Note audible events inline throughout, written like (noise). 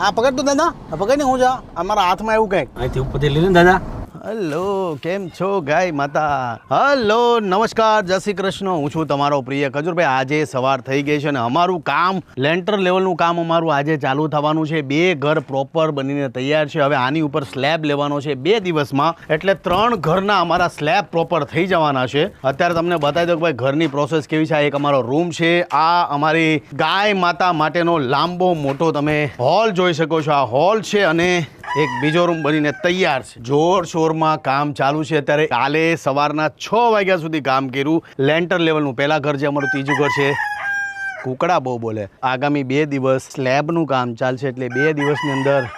આ પકડ તું, દાદા. પકડ ને, હું જા અમારા હાથમાં એવું કંઈક. અહીંથી ઉપરથી લઈ લે દાદા. હલો, કેમ છો ગાય માતા? હલો, નમસ્કાર, જય શ્રી કૃષ્ણ. હું છું તમારો પ્રિય ખજૂરભાઈ. આજે સવાર થઈ ગઈ છે અને અમારું કામ, લેન્ટર લેવલનું કામ અમારું આજે ચાલુ થવાનું છે. બે ઘર પ્રોપર બનીને તૈયાર છે. હવે આની ઉપર સ્લેબ લેવાનો છે બે દિવસમાં. એટલે ત્રણ ઘરના અમારા સ્લેબ પ્રોપર થઈ જવાના છે. અત્યારે તમને બતાવી દઉં કે ભાઈ, ઘરની પ્રોસેસ કેવી છે. એક અમારો રૂમ છે. આ અમારી ગાય માતા માટેનો લાંબો, મોટો તમે હોલ જોઈ શકો છો. આ હોલ છે અને એક બીજો રૂમ બનીને તૈયાર છે. જોર શોરમાં કામ ચાલુ છે. અત્યારે કાલે સવારના છ વાગ્યા સુધી કામ કર્યું. લેન્ટર લેવલનું પહેલા ઘર છે અમારું ત્રીજું ઘર છે કુકડા બહુ બોલે. આગામી બે દિવસ સ્લેબનું કામ ચાલશે એટલે બે દિવસની અંદર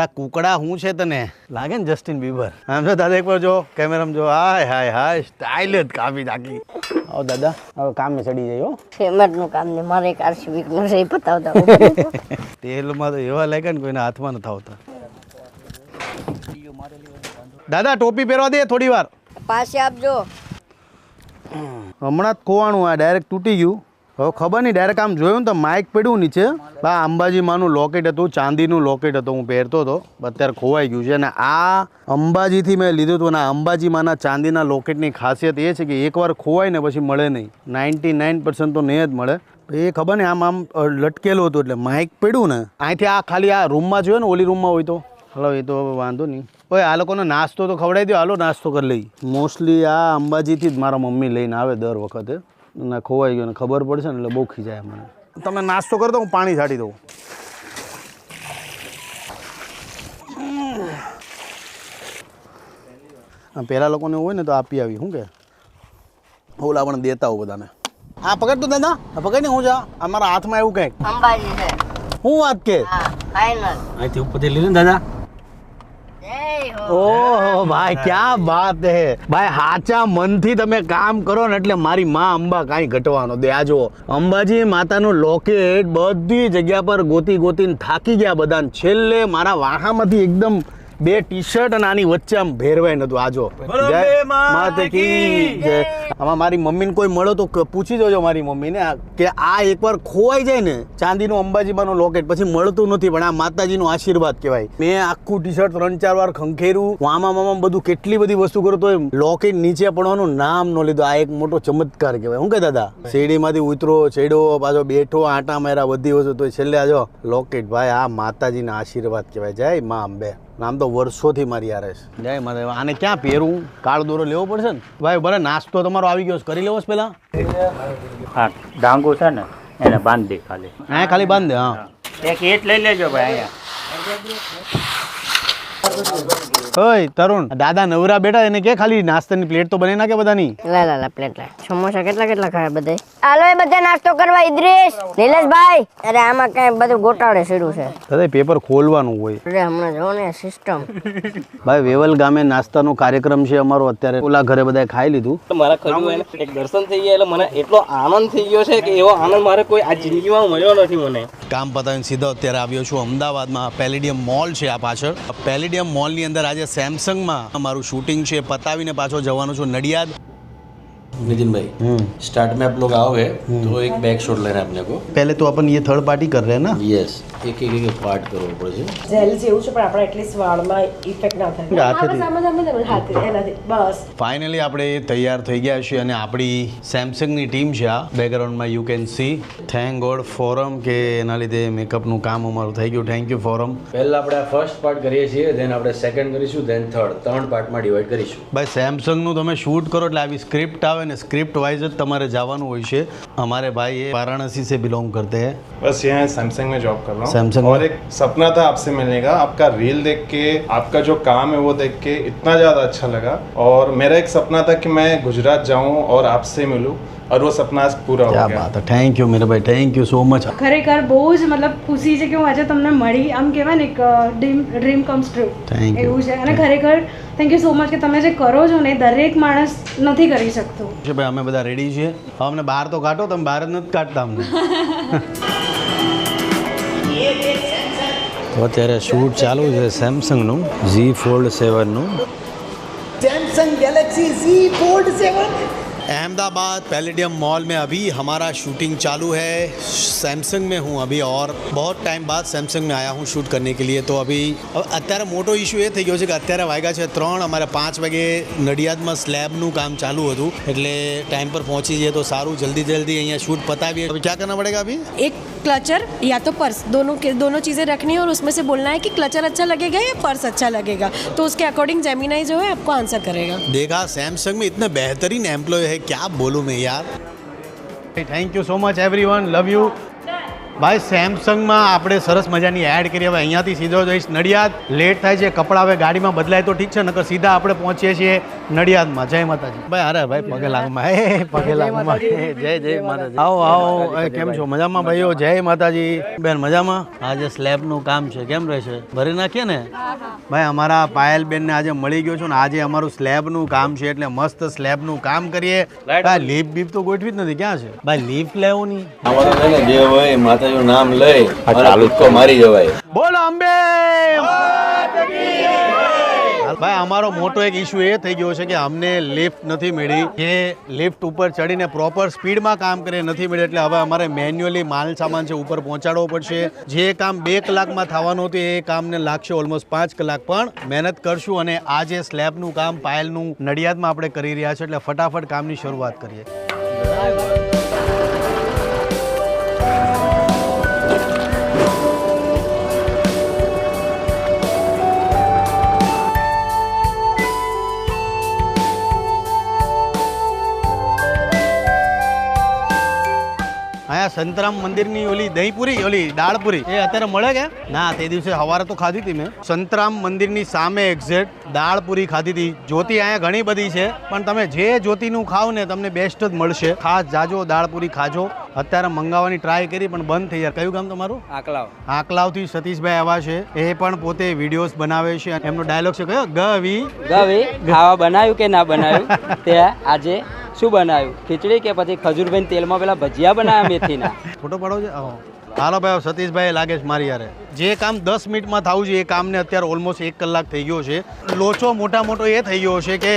રા કુકડા શું છે તને? લાગે ને જસ્ટિન બીબર? આમ જો દાદા એકવાર જો કેમેરામ જો હાય હાય હાય સ્ટાઇલ જ કાપી નાખી. આવો દાદા. હવે કામે ચડી જાય હો. ફેમરનું કામ ને મારે એક આરસીબીનું છે એ પતાવતા (laughs) તેલમાં તો એવા લાગે ને કોઈના હાથમાં નથી આવતા. દાદા ટોપી પહેરવા દે થોડી વાર. પાસે આપજો. હમણાં જ ખોવાનું આ ડાયરેક્ટ તૂટી ગયું. હવે ખબર નહીં ડાયરેક્ટ આમ જોયું ને તો માઇક પડ્યું નીચે. બા અંબાજી માનું લોકેટ હતું ચાંદીનું લોકેટ હતું હું પહેરતો હતો. અત્યારે ખોવાઈ ગયું છે અને આ અંબાજીથી મેં લીધું હતું અને અંબાજીમાંના ચાંદીના લોકેટની ખાસિયત એ છે કે એકવાર ખોવાય ને પછી મળે નહીં. નાઇન્ટી નાઇન પર્સન્ટ તો નહીં જ મળે. એ ખબર ને આમ આમ લટકેલું હતું એટલે માઇક પડ્યું ને. અહીંથી આ ખાલી આ રૂમમાં જોયો ને ઓલી રૂમમાં હોય તો. હલો એ તો હવે વાંધો નહીં. ઓય આ લોકોનો નાસ્તો તો ખવડાવી દો હાલો નાસ્તો કરી લઈ. મોસ્ટલી આ અંબાજીથી જ મારા મમ્મી લઈને આવે દર વખતે. ના ખોવાઈ ગયો ને ખબર પડશે ને એટલે બહુ ખીજાય મને. તમે નાસ્તો કરતો હું પાણી છાંટી દઉં. આ પહેલાં લોકોને હોય ને તો આપી આવી શું કે? ઓલા પણ દેતા હોય બધાને. હા પકડ તો દાદા. પકડ ને હું જા. અમારા હાથમાં એવું કંઈક. અંબાજી હું વાત કે? અહીંથી ઉપરથી લઈ લે દાદા. ઓહો ભાઈ ક્યાં વાત હે? ભાઈ હાચા મનથી તમે કામ કરો ને એટલે મારી માં અંબા કાંઈ ઘટવાનો દે. આ જુઓ અંબાજી માતાનું લોકેટ બધી જગ્યા પર ગોતી ગોતીને થાકી ગયા બધાને. છેલ્લે મારા વાહામાંથી એકદમ બે ટી શર્ટ અને આની વચ્ચે આમ ભેરવાય નતું. આજો આમાં મારી મમ્મીને કોઈ મળો તો પૂછી જોજો મારી મમ્મીને. ને કે આ એકવાર ખોવાઈ જાય ને ચાંદીનું અંબાજીમાંનું લોકેટ પછી મળતું નથી પણ આ માતાજીનો આશીર્વાદ કહેવાય. મેં આખું ટી શર્ટ ત્રણ ચાર વાર ખંખેર્યું. વામા મામા બધું કેટલી બધી વસ્તુ કરું તો લોકેટ નીચે પડવાનું નામ ન લીધું. આ એક મોટો ચમત્કાર કહેવાય. શું કે દાદા શેરડીમાંથી ઉતરો છેડો પાછો બેઠો આટા માર્યા બધી વસ્તુ. તો છેલ્લે આજો લોકેટ ભાઈ આ માતાજીના આશીર્વાદ કહેવાય. જય મા અંબે. નામ તો વર્ષોથી મારી આરે છે. જય મારે આને ક્યાં પહેરું? કાળ દોરો લેવો પડશે ને? ભાઈ ભલે નાસ્તો તમારો આવી ગયો છે. કરી લેવો છે પેલા? હા ડાંગો છે ને એને બાંધી દે ખાલી. હા ખાલી બાંધ દે હા. એક એટ લઈ લેજો ભાઈ અહીંયા. ઓય તરુણ. દાદા નવરા બેઠા એને કે ખાલી નાસ્તાની પ્લેટ તો બને ના કે બધાની? લા લા લા પ્લેટ લા. સમોસા કેટલા કેટલા ખાય બધે હાલો એ બધા નાસ્તો કરવા ઇદ્રીશ નીલેશભાઈ અરે આમાં કઈ બધું ગોટાળે શરૂ છે. દાદા પેપર ખોલવાનું હોય. અરે હમણાં જો ને સિસ્ટમ ભાઈ વેવલ ગામે નાસ્તાનો કાર્યક્રમ છે અમારો અત્યારે. ઓલા ઘરે બધાએ ખાઈ લીધું. મારા ખરું એને એક દર્શન થઈ ગયા એટલે મને એટલો આનંદ થઈ ગયો છે કે એવો આનંદ મારે કોઈ આ જિંદગીમાં મળ્યો નથી મને. કામ પતાવીને સીધો અત્યારે આવ્યો છું અમદાવાદમાં. પેલેડિયમ મોલ છે આ પાછળ. પેલેડિયમ મોલની અંદર આજે સેમસંગમાં અમારું શૂટિંગ છે. પતાવીને પાછો જવાનું છું નડિયાદ. नितिन भाई। स्टार्ट में आप लोग आओगे तो एक बैक शॉट लेना है अपने को। पहले तो अपन ये थर्ड पार्टी कर रहे हैं ना? यस એક એક એક પાર્ટ કરવો પડે છે જેલ જેવું છે પણ આપણે એટલીસ્ટ વાળમાં ઇફેક્ટ ના થાય. હાથે સમજ અમે હાથે બસ. ફાઇનલી આપણે તૈયાર થઈ ગયા છીએ અને આપણી સેમસંગની ટીમ છે આ બેકગ્રાઉન્ડમાં you can see thank God Forum કે એના લીધે મેકઅપનું કામ અમારું થઈ ગયું. થેન્ક યુ ફોરમ પહેલા આપણે ફર્સ્ટ પાર્ટ કરીએ છીએ ધેન આપણે સેકન્ડ કરીશું ધેન થર્ડ ત્રણ પાર્ટમાં ડિવાઈડ કરીશું. ભાઈ સેમસંગનું તમે શૂટ કરો એટલે આવી સ્ક્રિપ્ટ આવે ને સ્ક્રિપ્ટ વાઇઝ જ તમારે જવાનું હોય છે અમારે ભાઈ એ વારાણસી से बिलोंग करते हैं बस यहाँ सैमसंग में जॉब कर रहा हूँ Samsung और में? एक सपना था आपसे मिलने का आपका रील देख के आपका जो काम है वो देख के इतना ज़्यादा अच्छा लगा और मेरा एक सपना था कि मैं गुजरात जाऊँ और आपसे मिलूँ और वो सपना आज पूरा हो क्या गया बात है थैंक यू मेरे भाई थैंक यू सो मच ખરેખર બહુ જ મતલબ ખુશી છે કે હું આજે તમને મળી આમ કહેવાય ને એક dream dream comes true Thank you. એવું છે અને ખરેખર થેન્ક યુ સો મચ કે તમે જે કરો છો ને એ દરેક માણસ નથી કરી શકતો છે ભાઈ અમે બધા રેડી છીએ હવે અમને બહાર તો કાઢો તમે બહાર જ નથી કાઢતા અમને (laughs) તો અત્યારે શૂટ ચાલુ છે સેમસંગનું Z fold સેવનનું Samsung Galaxy Z fold seven Ahmedabad Palladium mall में अभी हमारा शूटिंग चालू है सैमसंग में हूँ अभी और बहुत टाइम बाद सैमसंग में आया हूँ शूट करने के लिए તો અભી અત્યારે મોટો ઇશ્યુ એ થઈ ગયો છે કે અત્યારે વાગ્યા છે ત્રણ અમારે પાંચ વાગે નડિયાદમાં સ્લેબનું કામ ચાલુ હતું એટલે ટાઈમ પર પહોંચી જઈએ તો સારું જલ્દી જલ્દી અહીંયા શૂટ પતાવીએ અભી ક્યાં કરના પડેગા અભી एक क्लचर या तो पर्स दोनों के दोनों चीज़ें रखनी है और उसमें से बोलना है कि क्लचर अच्छा लगेगा या पर्स अच्छा लगेगा तो उसके अकॉर्डिंग जेमिनाई जो है आपको आंसर करेगा देखा सैमसंग में इतने बेहतरीन एम्प्लॉय है भाई क्या बोलूँ मैं यार thank you so much everyone love you ભાઈ સેમસંગમાં આપણે સરસ મજાની એડ કરી. હવે અહીંયાથી સીધો જઈશ નડિયાદ. લેટ થાય છે કપડાં હવે ગાડીમાં બદલાય તો ઠીક છે નકર સીધા આપણે પહોંચીએ છીએ નડિયાદમાં. જય માતાજી. ભાઈ અરે ભાઈ પગે લાગમાં. હે પગે લાગમાં. જય જય માતાજી. આવો આવો કેમ છો? મજામાં ભાઈઓ? જય માતાજી. બેન મજામાં? આજે સ્લેબનું કામ છે. કેમ રહેશે? ભરી નાખીએ ને? ભાઈ અમારા પાયલબેનને આજે મળી ગયો છું ને આજે અમારું સ્લેબનું કામ છે એટલે મસ્ત સ્લેબનું કામ કરીએ. ભાઈ લીફ બીફ તો ગોઠવી જ નથી. ક્યાં છે? ભાઈ લીફ લેવું નહીં. અમારું જે હોય માતાજીનું નામ લઈ અને કૂદકો મારી જવાય. બોલો અંબે! ભાઈ અમારો મોટો એક ઇશ્યુ એ થઈ ગયો છે કે અમને લિફ્ટ નથી મળી. જે લિફ્ટ ઉપર ચડીને પ્રોપર સ્પીડમાં કામ કરે નથી મળી એટલે હવે અમારે મેન્યુઅલી માલ સામાન છે ઉપર પહોંચાડવો પડશે. જે કામ બે કલાકમાં થવાનું હતું એ કામને લાગશે ઓલમોસ્ટ પાંચ કલાક. પણ મહેનત કરશું અને આ જે સ્લેબનું કામ પાયલનું નડિયાદમાં આપણે કરી રહ્યા છે એટલે ફટાફટ કામની શરૂઆત કરીએ. સંતરામ મંદિરની ઓલી દહીંપુરી, ઓલી દાળપુરી, એ અત્યારે મળે કે? ના, તે દિવસે સવારે તો ખાધી હતી મેં. સંતરામ મંદિરની સામે એક્ઝેક્ટ દાળપુરી ખાધી હતી. જ્યોતિ અહીંયા ઘણી બધી છે, પણ તમે જે જ્યોતિનું ખાવ ને તમને બેસ્ટ જ મળશે. ખાસ જાજો દાળપુરી ખાજો. અત્યારે મંગાવવાની ટ્રાય કરી પણ બંધ થઈ ગયા કયું ગામ તમારું? આકલાવ. આકલાવથી સતીશભાઈ આવ્યા છે. એ પણ પોતે વિડીયોઝ બનાવે છે એમનો ડાયલોગ છે કયો? ગવી. ગવે ખાવા બનાવ્યું કે ના બનાવ્યું? તે આજે શું બનાવ્યું? ખીચડી કે પછી ખજૂરભાઈ તેલમાં પેલા ભજીયા બનાવ્યા મેથીના? (laughs) ફોટો પાડો છે. હાલો ભાઈ સતીશભાઈ લાગે છે મારી યારે. જે કામ દસ મિનિટમાં થવું છે, એ કામને અત્યારે ઓલમોસ્ટ એક કલાક થઈ ગયો છે. લોચો મોટા મોટો એ થઈ ગયો છે કે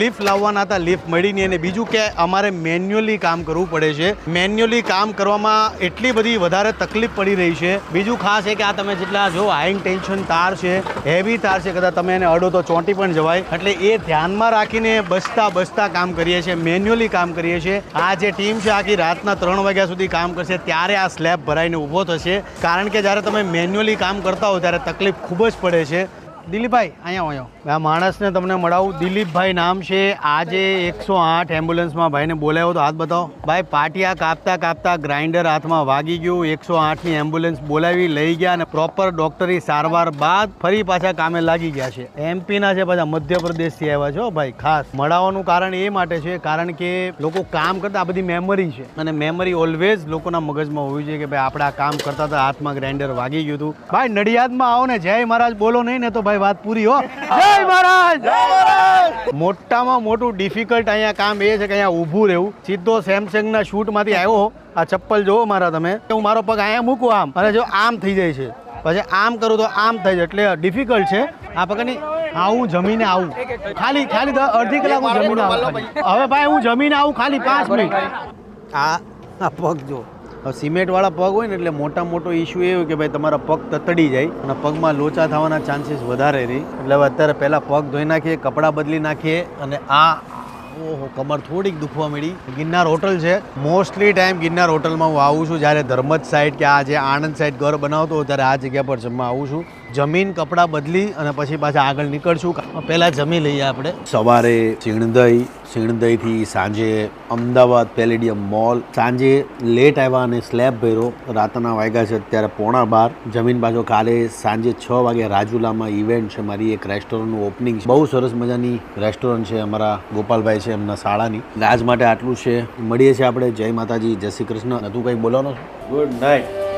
લિફ્ટ લાવવાના હતા લિફ્ટ મળી નહીં અને બીજું કે અમારે મેન્યુઅલી કામ કરવું પડે છે. મેન્યુઅલી કામ કરવામાં એટલી બધી વધારે તકલીફ પડી રહી છે. બીજું ખાસ છે કે આ તમે જેટલા જો હાઈંગ ટેન્શન તાર છે હેવી તાર છે, કદાચ તમે એને અડો તો ચોંટી પણ જવાય. એટલે એ ધ્યાનમાં રાખીને બસતા બસતા કામ કરીએ છીએ મેન્યુઅલી કામ કરીએ છીએ. આ જે ટીમ છે, આખી રાતના ત્રણ વાગ્યા સુધી કામ કરશે, ત્યારે આ સ્લેબ ભરાઈને ઊભો થશે. કારણ કે જ્યારે તમે મેન્યુઅલી કામ કરતા હો ત્યારે તકલીફ ખૂબ જ પડે છે. દિલીપભાઈ અહીંયા આવો. આ માણસને તમને મળાવું. દિલીપભાઈ નામ છે. આજે એકસો આઠ એમ્બ્યુલન્સમાં ભાઈને બોલાવ્યો તો હાથ બતાવો. ભાઈ, પાટિયા કાપતા કાપતા ગ્રાઇન્ડર હાથમાં વાગી ગયું. એકસો આઠની એમ્બ્યુલન્સ બોલાવી, લઈ ગયા અને પ્રોપર ડોક્ટરી સારવાર બાદ ફરી પાછા કામે લાગી ગયા છે. એમપીના છે પાછા મધ્યપ્રદેશથી આવ્યા છો. ભાઈ, ખાસ મળાવવાનું કારણ એ માટે છે, કારણ કે લોકો કામ કરતા આ બધી મેમરી છે. અને મેમરી ઓલવેઝ લોકોના મગજમાં હોવી જોઈએ કે ભાઈ આપણે આ કામ કરતા હતા, હાથમાં ગ્રાઇન્ડર વાગી ગયું હતું. ભાઈ, નડિયાદમાં આવો ને. જય મહારાજ, બોલો નહીં ને તો ભાઈ વાત પૂરી હો. મહારાજ! મોટામાં મોટું ડિફિકલ્ટ અહીંયા કામ એ છે કે અહીંયા ઊભું રહેવું. સીધો સેમસંગના શૂટમાંથી આવ્યો આ ચપ્પલ જોવો મારા તમે. હું મારો પગ અહીંયા મૂકું આમ. અને જો આમ થઈ જાય છે. પછી આમ કરું તો આમ થઈ જાય. એટલે ડિફિકલ્ટ છે. આ પગની આવું જમીને આવું. ખાલી ખાલી અડધી કલાક હું જમીને આવું હવે ભાઈ હું જમીને આવું ખાલી પાંચ મિનિટ. આ આ પગ જો. સિમેન્ટવાળા પગ હોય ને એટલે મોટા મોટો ઇશ્યુ એ હોય કે ભાઈ તમારા પગ તતડી જાય અને પગમાં લોચા થવાના ચાન્સીસ વધારે રહી. એટલે હવે અત્યારે પહેલાં પગ ધોઈ નાખીએ, કપડાં બદલી નાખીએ અને આ ઓહો, કમર થોડીક દુખવા મળી ગિરનાર હોટલ છે. મોસ્ટલી ટાઈમ ગિરનાર હોટલમાં હું આવું છું. જ્યારે ધર્મજ સાઈડ કે આ જે આણંદ સાઈડ ઘર બનાવતો ત્યારે આ જગ્યા પર જમવા આવું છું. જમીન, કપડાં બદલી અને પછી પાછા આગળ નીકળશું. પહેલાં જમી લઈએ આપણે. સવારે સિણદઈ સિણદઈથી સાંજે અમદાવાદ પેલેડિયમ મોલ. સાંજે લેટ આવ્યા અને સ્લેબ ભર્યો. રાતના વાગ્યા છે અત્યારે પોણા બાર. જમીન પાછો કાલે સાંજે છ વાગે રાજુલામાં ઇવેન્ટ છે મારી એક રેસ્ટોરન્ટનું ઓપનિંગ છે. બહુ સરસ મજાની રેસ્ટોરન્ટ છે અમારા ગોપાલભાઈ છે એમના શાળાની. આજ માટે આટલું છે. મળીએ છીએ આપણે. જય માતાજી. જય શ્રી કૃષ્ણ. તું કંઈ બોલવાનો ગુડ નાઇટ